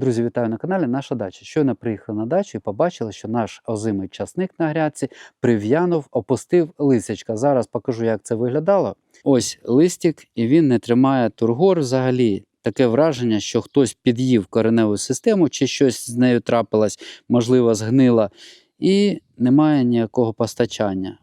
Друзі, вітаю на каналі Наша дача. Щойно приїхали на дачу і побачили, що наш озимий часник на грядці прив'янув, опустив лисячка. Зараз покажу, як це виглядало. Ось листик, і він не тримає тургор взагалі. Таке враження, що хтось під'їв кореневу систему, чи щось з нею трапилось, можливо, згнила, і немає ніякого постачання.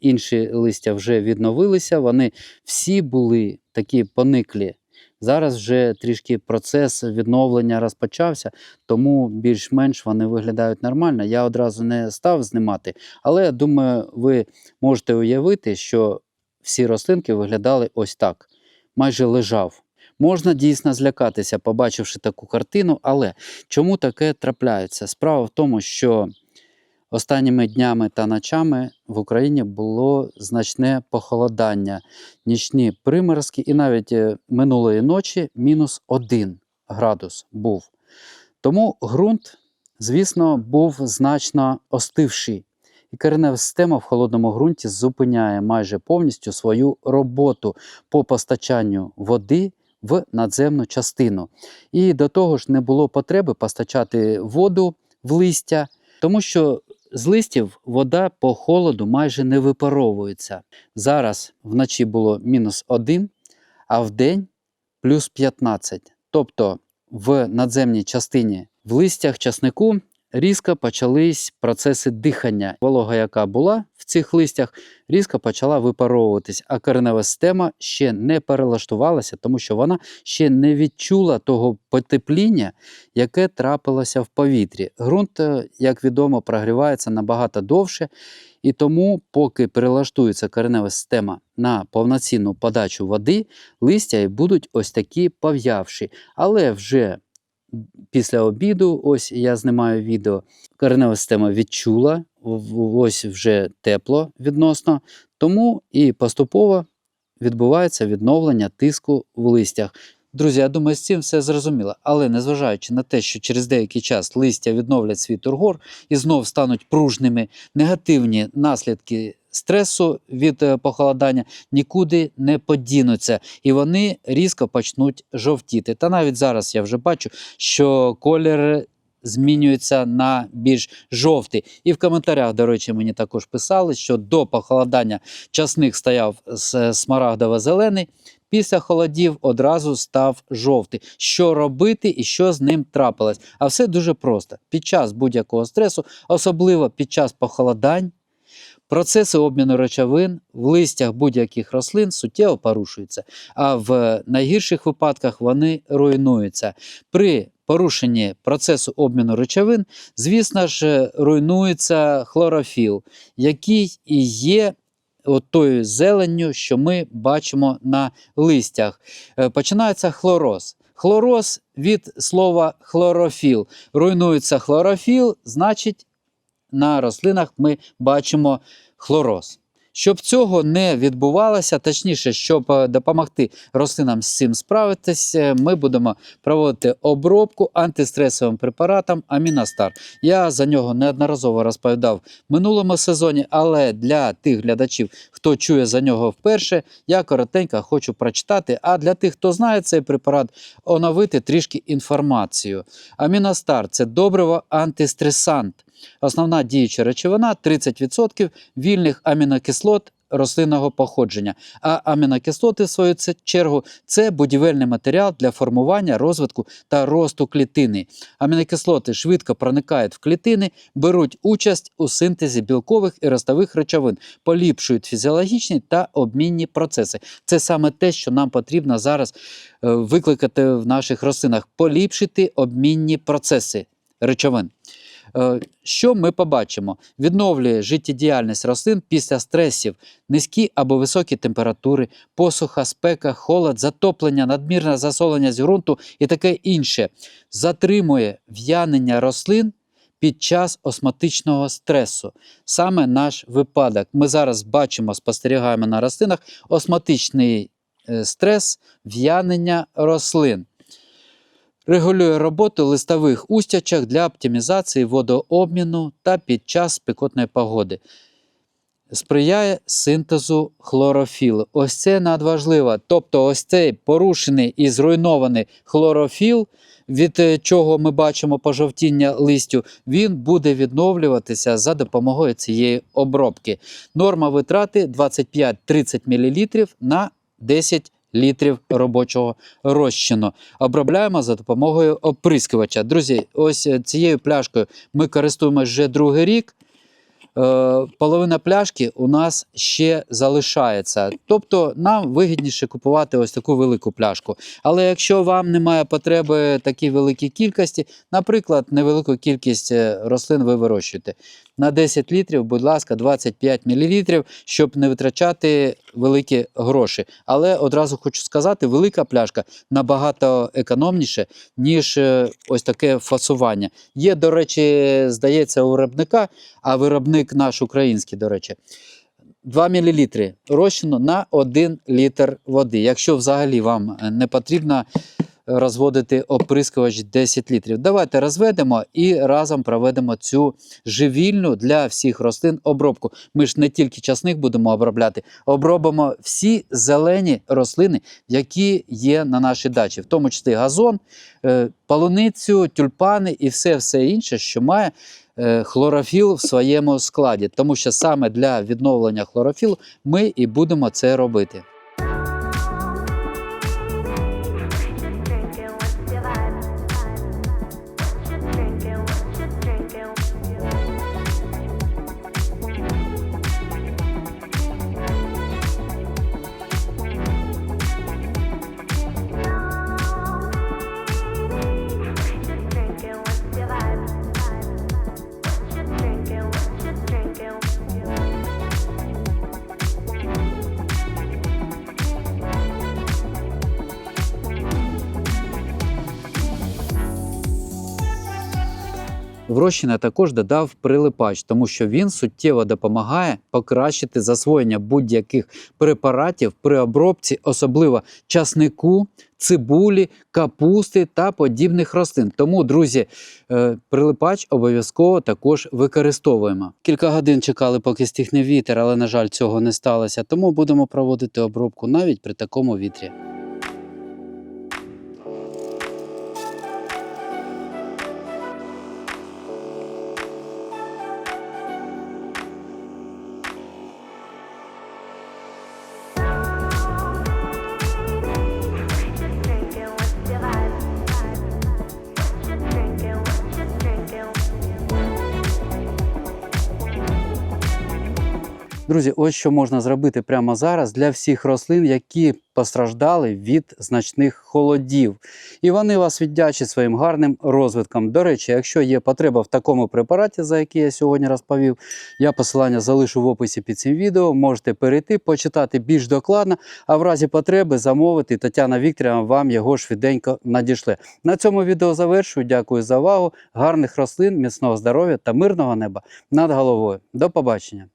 Інші листя вже відновилися, вони всі були такі пониклі. Зараз вже трішки процес відновлення розпочався, тому більш-менш вони виглядають нормально. Я одразу не став знімати, але я думаю, ви можете уявити, що всі рослинки виглядали ось так, майже лежав. Можна дійсно злякатися, побачивши таку картину, але чому таке трапляється? Справа в тому, що останніми днями та ночами в Україні було значне похолодання, нічні приморозки, і навіть е, минулої ночі мінус 1 градус був. Тому ґрунт, звісно, був значно остивший. І коренева система в холодному ґрунті зупиняє майже повністю свою роботу по постачанню води в надземну частину. І до того ж не було потреби постачати воду в листя, тому що з листів вода по холоду майже не випаровується. Зараз вночі було мінус 1, а в день плюс 15. Тобто в надземній частині в листях часнику різко почались процеси дихання. Волога, яка була в цих листях, різко почала випаровуватись, а коренева система ще не перелаштувалася, тому що вона ще не відчула того потепління, яке трапилося в повітрі. Ґрунт, е, як відомо, прогрівається набагато довше, і тому, поки перелаштується коренева система на повноцінну подачу води, листя будуть ось такі пов'явші. Але вже після обіду, ось я знімаю відео, коренева система відчула, ось вже тепло відносно, тому і поступово відбувається відновлення тиску в листях. Друзі, я думаю, з цим все зрозуміло. Але незважаючи на те, що через деякий час листя відновлять свій тургор і знов стануть пружними, негативні наслідки стресу від е, похолодання нікуди не подінуться, і вони різко почнуть жовтіти. Та навіть зараз я вже бачу, що колір змінюється на більш жовтий. І в коментарях, до речі, мені також писали, що до похолодання часник стояв смарагдово-зелений. Після холодів одразу став жовтий. Що робити і що з ним трапилось? А все дуже просто. Під час будь-якого стресу, особливо під час похолодань, процеси обміну речовин в листях будь-яких рослин суттєво порушуються, а в найгірших випадках вони руйнуються. При порушенні процесу обміну речовин, звісно ж, руйнується хлорофіл, який і є тою зеленню, що ми бачимо на листях. Е, Починається хлороз. Хлороз від слова хлорофіл. Руйнується хлорофіл, значить, на рослинах ми бачимо хлороз. Щоб цього не відбувалося, точніше, щоб е, допомогти рослинам з цим справитись, е, ми будемо проводити обробку антистресовим препаратом Аміностар. Я за нього неодноразово розповідав в минулому сезоні, але для тих глядачів, хто чує за нього вперше, я коротенько хочу прочитати. А для тих, хто знає цей препарат, оновити трішки інформацію. Аміностар це добриво антистресант. Основна діюча речовина 30% вільних амінокислот рослинного походження. А амінокислоти, в свою чергу, це будівельний матеріал для формування, розвитку та росту клітини. Амінокислоти швидко проникають в клітини, беруть участь у синтезі білкових і ростових речовин, поліпшують фізіологічні та обмінні процеси. Це саме те, що нам потрібно зараз е, викликати в наших рослинах, поліпшити обмінні процеси речовин. Е, Що ми побачимо? Відновлює життєдіяльність рослин після стресів, низькі або високі температури, посуха, спека, холод, затоплення, надмірне засолення з ґрунту і таке інше. Затримує в'янення рослин під час осмотичного стресу. Саме наш випадок. Ми зараз бачимо, спостерігаємо на рослинах осмотичний е, стрес, в'янення рослин регулює роботу листових устячок для оптимізації водообміну та під час спекотної погоди. Сприяє синтезу хлорофілу. Ось це надважливо. Тобто, ось цей порушений і зруйнований хлорофіл від е, чого ми бачимо пожовтіння листю, він буде відновлюватися за допомогою цієї обробки. Норма витрати 25-30 мл на 10 літрів робочого розчину. Обробляємо за допомогою оприскувача. Друзі, ось е, цією пляшкою ми користуємося вже другий рік. Е, Половина пляшки у нас ще залишається. Тобто нам вигідніше купувати ось таку велику пляшку. Але якщо вам немає потреби такій великій кількості, наприклад, невелику кількість е, рослин ви вирощуєте. На 10 літрів, будь ласка, 25 мл, щоб не витрачати великі гроші. Але одразу хочу сказати, велика пляшка набагато економніше, ніж е, ось таке фасування. Є, до речі, здається, у виробника, а виробник наш український, до речі. 2 мл розчину на 1 літр води. Якщо взагалі вам е, не потрібно розводити оприскувач 10 літрів. Давайте розведемо і разом проведемо цю живільну для всіх рослин обробку. Ми ж не тільки часник будемо обробляти, обробимо всі зелені рослини, які є на нашій дачі, в тому числі газон, е, полуницю, тюльпани і все, все інше, що має е, хлорофіл в своєму складі. Тому що саме для відновлення хлорофілу ми і будемо це робити. В розчин також додав прилипач, тому що він суттєво допомагає покращити засвоєння будь-яких препаратів при обробці, особливо часнику, цибулі, капусти та подібних рослин. Тому, друзі, е, прилипач обов'язково також використовуємо. Кілька годин чекали, поки стихне вітер, але, на жаль, цього не сталося. Тому будемо проводити обробку навіть при такому вітрі. Друзі, ось що можна зробити прямо зараз для всіх рослин, які постраждали від значних холодів. І вони вас віддячать своїм гарним розвитком. До речі, якщо є потреба в такому препараті, за який я сьогодні розповів, я посилання залишу в описі під цим відео. Можете перейти, почитати більш докладно, а в разі потреби замовити. Тетяна Вікторівна вам його швиденько надішле. На цьому відео завершую. Дякую за увагу. Гарних рослин, міцного здоров'я та мирного неба над головою. До побачення!